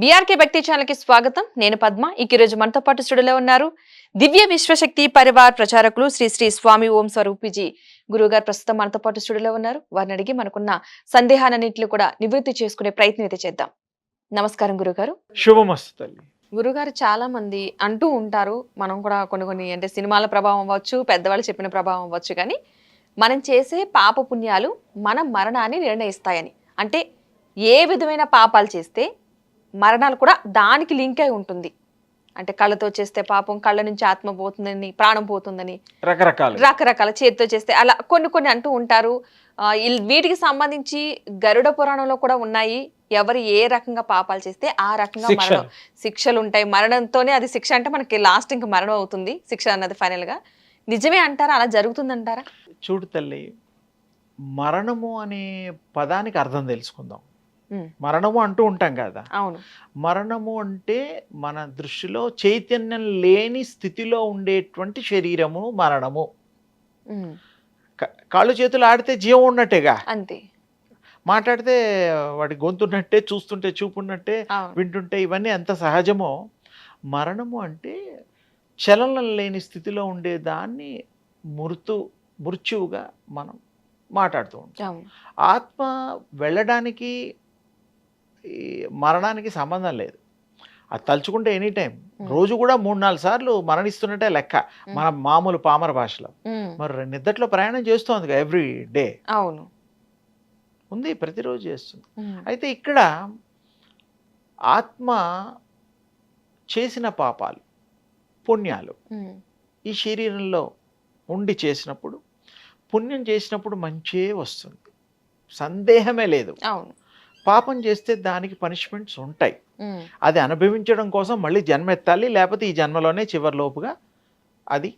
BRK భక్తి ఛానల్కి స్వాగతం. నేను పద్మ. ఈ రోజు మనతో పాటు స్టూడియోలో ఉన్నారు దివ్య విశ్వశక్తి పరివార్ ప్రచారకులు శ్రీ శ్రీ స్వామి ఓం స్వరూపిజీ గురువుగారు ప్రస్తుతం మనతో పాటు స్టూడియోలో ఉన్నారు. వారిని అడిగి మనకున్న సందేహాలన్నింటిని కూడా నివృత్తి చేసుకునే ప్రయత్నం అయితే చేద్దాం. నమస్కారం గురుగారు. శుభమస్తు గురుగారు చాలా మంది అంటూ ఉంటారు మనం కూడా కొన్ని కొన్ని అంటే సినిమాల ప్రభావం అవ్వచ్చు పెద్దవాళ్ళు చెప్పిన ప్రభావం అవ్వచ్చు కానీ మనం చేసే పాప పుణ్యాలు మన మరణాన్ని నిర్ణయిస్తాయని. అంటే ఏ విధమైన పాపాలు చేస్తే మరణాలు కూడా దానికి లింక్ అయి ఉంటుంది. అంటే కళ్ళతో చేస్తే పాపం కళ్ళ నుంచి ఆత్మ పోతుందని ప్రాణం పోతుందని. రకరకాలు. రకరకాల చేతితో చేస్తే అలా కొన్ని కొన్ని అంటూ ఉంటారు. వీటికి సంబంధించి గరుడ పురాణంలో కూడా ఉన్నాయి. ఎవరు ఏ రకంగా పాపాలు చేస్తే ఆ రకంగా. మరణం శిక్షలు ఉంటాయి. మరణంతోనే అది శిక్ష అంటే మనకి లాస్ట్ ఇంకా మరణం అవుతుంది. శిక్ష అన్నది ఫైనల్గా. నిజమే అంటారా? అలా జరుగుతుందంటారా? చూడు తల్లి మరణము అనే పదానికి అర్థం తెలుసుకుందాం. మరణము అంటూ ఉంటాం కదా. అవును. మరణము అంటే మన దృష్టిలో చైతన్యం లేని స్థితిలో ఉండేటువంటి శరీరము మరణము. కాళ్ళు చేతులు ఆడితే జీవం ఉన్నట్టేగా? అంతే. మాట్లాడితే వాడి గొంతున్నట్టే చూస్తుంటే చూపున్నట్టే వింటుంటే ఇవన్నీ ఎంత సహజమో మరణము అంటే చలనం లేని స్థితిలో ఉండే దాన్ని మృతు మృత్యువుగా మనం మాట్లాడుతూ ఉంటాం. ఆత్మ వెళ్ళడానికి ఈ మరణానికి సంబంధం లేదు. అది తలుచుకుంటే ఎనీ టైం. రోజు కూడా మూడు నాలుగు సార్లు మరణిస్తున్నట్టే లెక్క. మన మామూలు పామర భాషలో. మరి నిద్దట్లో ప్రయాణం చేస్తోంది ఎవ్రీ డే. అవును. ఉంది ప్రతిరోజు చేస్తుంది. అయితే ఇక్కడ ఆత్మ చేసిన పాపాలు పుణ్యాలు ఈ శరీరంలో ఉండి చేసినప్పుడు పుణ్యం చేసినప్పుడు మంచే వస్తుంది. సందేహమే లేదు. అవును. పాపం చేస్తే దానికి పనిష్మెంట్స్ ఉంటాయి. అది అనుభవించడం కోసం మళ్ళీ జన్మ ఎత్తాలి లేకపోతే ఈ జన్మలోనే చివరిలోపుగా అది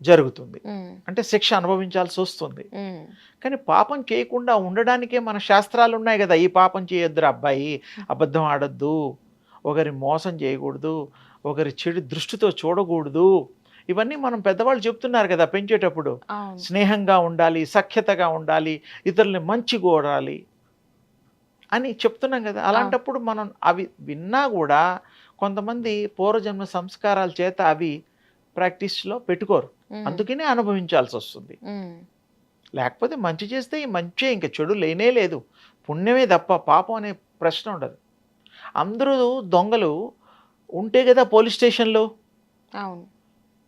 జరుగుతుంది. అంటే శిక్ష అనుభవించాల్సి వస్తుంది. కానీ పాపం చేయకుండా ఉండడానికే మన శాస్త్రాలు ఉన్నాయి కదా ఈ పాపం చేయొద్దురా అబ్బాయి అబద్ధం ఆడొద్దు ఒకరి మోసం చేయకూడదు ఒకరి చెడు దృష్టితో చూడకూడదు. ఇవన్నీ మనం పెద్దవాళ్ళు చెప్తున్నారు కదా పెంచేటప్పుడు. స్నేహంగా ఉండాలి సఖ్యతగా ఉండాలి ఇతరుల్ని మంచి కోరాలి అని చెప్తున్నాం కదా. అలాంటప్పుడు మనం అవి విన్నా కూడా కొంతమంది పూర్వజన్మ సంస్కారాల చేత అవి ప్రాక్టీస్లో పెట్టుకోరు. అందుకనే అనుభవించాల్సి వస్తుంది. లేకపోతే మంచి చేస్తే ఈ మంచే ఇంకా చెడు లేనే లేదు. పుణ్యమే తప్ప పాపం అనే ప్రశ్న ఉండదు. అందరూ దొంగలు ఉంటే కదా పోలీస్ స్టేషన్లో.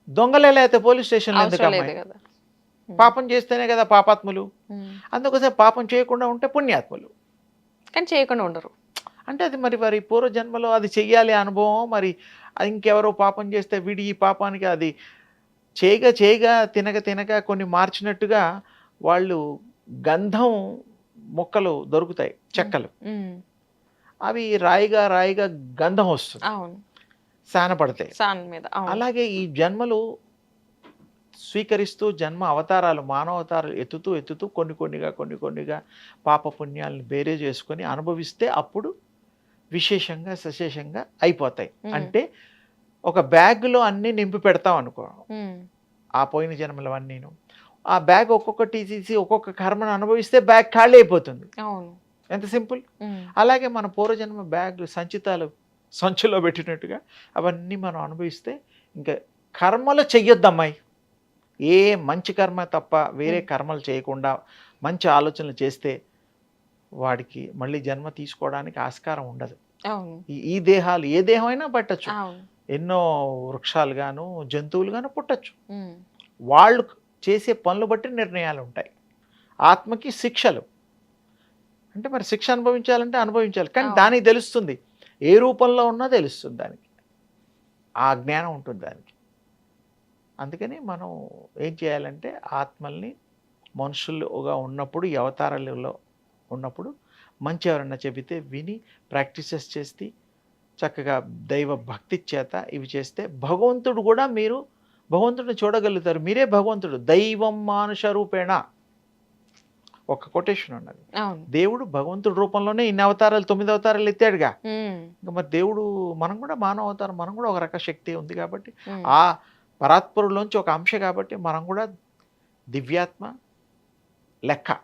దొంగలే లేకపోతే పోలీస్ స్టేషన్లో ఎందుకు అవసరం లేదు అమ్మాయి కదా. ఉమ్, పాపం చేస్తేనే కదా పాపాత్ములు. అందుకోసం పాపం చేయకుండా ఉంటే పుణ్యాత్ములు. కానీ చేయకుండా ఉండరు. అంటే అది మరి మరి పూర్వజన్మలో అది చెయ్యాలి అనుభవం మరి ఇంకెవరో పాపం చేస్తే వీడి ఈ పాపానికి అది చేయగా చేయగా తినక తినక కొన్ని మార్చినట్టుగా వాళ్ళు గంధం మొక్కలు దొరుకుతాయి చెక్కలు. అవి రాయిగా రాయిగా గంధం వస్తుంది. సాన్ మీద అవును. అలాగే ఈ జన్మలు స్వీకరిస్తూ జన్మ అవతారాలు మానవ అవతారాలు ఎత్తుతూ ఎత్తుతూ కొన్ని కొన్నిగా కొన్ని కొన్నిగా పాప పుణ్యాలను బేరే చేసుకొని అనుభవిస్తే అప్పుడు విశేషంగా సశేషంగా అయిపోతాయి. అంటే ఒక బ్యాగ్లో అన్నీ నింపి పెడతాం అనుకో. ఆ పోయిన జన్మలు అన్నీను ఆ బ్యాగ్ ఒక్కొక్కటి తీసి ఒక్కొక్క కర్మను అనుభవిస్తే బ్యాగ్ ఖాళీ అయిపోతుంది. ఎంత సింపుల్? అలాగే మన పూర్వజన్మ బ్యాగ్ సంచితాలు సంచులో పెట్టినట్టుగా అవన్నీ మనం అనుభవిస్తే ఇంకా కర్మలు చెయ్యొద్దమ్మాయి. ఏ మంచి కర్మ తప్ప వేరే. కర్మలు చేయకుండా మంచి ఆలోచనలు చేస్తే వాడికి మళ్ళీ జన్మ తీసుకోవడానికి ఆస్కారం ఉండదు. ఈ- దేహాలు ఏ దేహం అయినా పట్టచ్చు ఎన్నో వృక్షాలు గాను జంతువులు గాను పుట్టచ్చు వాళ్ళు చేసే పనులు బట్టి నిర్ణయాలు ఉంటాయి. ఆత్మకి శిక్షలు. అంటే మరి శిక్ష అనుభవించాలంటే అనుభవించాలి. కానీ. దానికి తెలుస్తుంది. ఏ రూపంలో ఉన్నా తెలుస్తుంది దానికి. ఆ జ్ఞానం ఉంటుంది దానికి. అందుకని మనం ఏం చేయాలంటే ఆత్మల్ని మనుషులుగా ఉన్నప్పుడు ఈ అవతారాలలో ఉన్నప్పుడు మంచి ఎవరన్నా చెబితే విని ప్రాక్టీసెస్ చేసి చక్కగా దైవ భక్తి చేత ఇవి చేస్తే భగవంతుడు కూడా మీరు భగవంతుడిని చూడగలుగుతారు. మీరే భగవంతుడు. దైవం మానుష రూపేణ. ఒక కొటేషన్ ఉన్నది. దేవుడు భగవంతుడి రూపంలోనే ఇన్ని అవతారాలు తొమ్మిది అవతారాలు ఎత్తాడుగా. ఇంకా మరి దేవుడు మనం కూడా మానవ అవతారం మనం కూడా ఒక రక శక్తి ఉంది కాబట్టి ఆ పరాత్పరులోంచి ఒక అంశ కాబట్టి మనం కూడా దివ్యాత్మ లెక్క.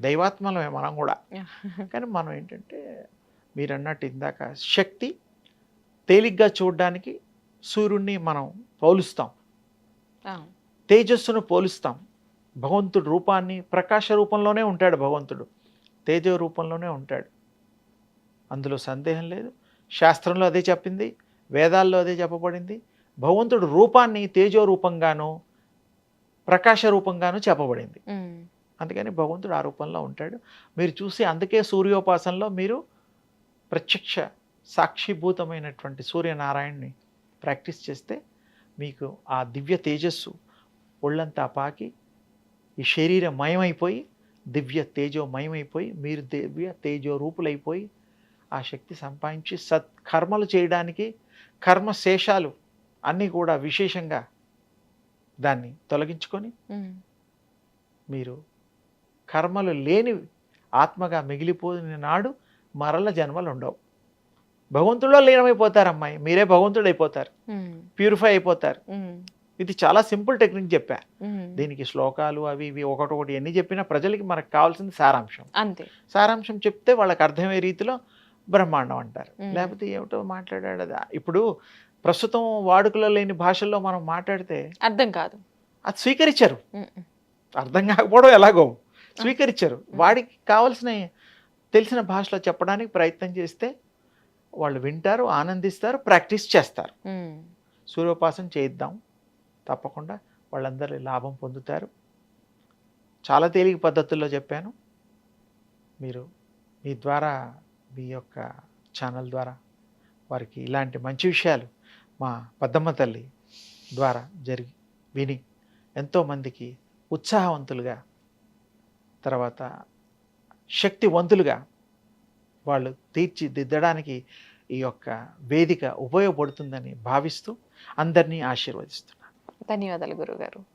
దైవాత్మలమే మనం కూడా. కానీ మనం ఏంటంటే మీరు అన్నట్టు ఇందాక శక్తి తేలిగ్గా చూడడానికి సూర్యుడిని మనం పోలుస్తాం. తేజస్సును పోలుస్తాం. భగవంతుడు రూపాన్ని ప్రకాశ రూపంలోనే ఉంటాడు భగవంతుడు. తేజో రూపంలోనే ఉంటాడు. అందులో సందేహం లేదు. శాస్త్రంలో అదే చెప్పింది. వేదాల్లో అదే చెప్పబడింది. భగవంతుడు రూపాన్ని తేజో రూపంగాను ప్రకాశ రూపంగాను చెప్పబడింది అందుకని భగవంతుడు ఆ రూపంలో ఉంటాడు. మీరు చూసి అందుకే సూర్యోపాసనలో మీరు ప్రత్యక్ష సాక్షిభూతమైనటువంటి సూర్యనారాయణని ప్రాక్టీస్ చేస్తే మీకు ఆ దివ్య తేజస్సు ఒళ్ళంతా పాకి ఈ శరీరం మయమైపోయి దివ్య తేజో మయమైపోయి మీరు దివ్య తేజో రూపులైపోయి ఆ శక్తి సంపాదించి సత్ కర్మలు చేయడానికి కర్మ శేషాలు అన్నీ కూడా విశేషంగా దాన్ని తొలగించుకొని మీరు కర్మలు లేనివి ఆత్మగా మిగిలిపోయిన నాడు మరల జన్మలు ఉండవు. భగవంతుడిలో లీనమైపోతారు అమ్మాయి మీరే భగవంతుడు అయిపోతారు. ప్యూరిఫై అయిపోతారు. ఇది చాలా సింపుల్ టెక్నిక్ చెప్పా. దీనికి శ్లోకాలు అవి ఇవి ఒకటి ఒకటి ఎన్ని చెప్పినా ప్రజలకి మనకు కావాల్సింది సారాంశం. అంతే. సారాంశం చెప్తే వాళ్ళకి అర్థమయ్యే రీతిలో బ్రహ్మాండం అంటారు. లేకపోతే ఏమిటో మాట్లాడాడు ఇప్పుడు ప్రస్తుతం వాడుకలో లేని భాషల్లో మనం మాట్లాడితే అర్థం కాదు. అది స్వీకరించరు. అర్థం కాకపోవడం ఎలాగో స్వీకరించరు. వాడికి కావలసిన తెలిసిన భాషలో చెప్పడానికి ప్రయత్నం చేస్తే వాళ్ళు వింటారు ఆనందిస్తారు ప్రాక్టీస్ చేస్తారు. సూర్యోపాసన చేయిద్దాం. తప్పకుండా వాళ్ళందరూ లాభం పొందుతారు. చాలా తేలిక పద్ధతుల్లో చెప్పాను. మీరు మీ ద్వారా మీ యొక్క ఛానల్ ద్వారా వారికి ఇలాంటి మంచి విషయాలు మా పద్దమ్మ తల్లి ద్వారా జరిగి విని ఎంతోమందికి ఉత్సాహవంతులుగా తర్వాత శక్తివంతులుగా వాళ్ళు తీర్చిదిద్దడానికి ఈ యొక్క వేదిక ఉపయోగపడుతుందని భావిస్తూ అందరినీ ఆశీర్వదిస్తున్నాను. ధన్యవాదాలు గురుగారు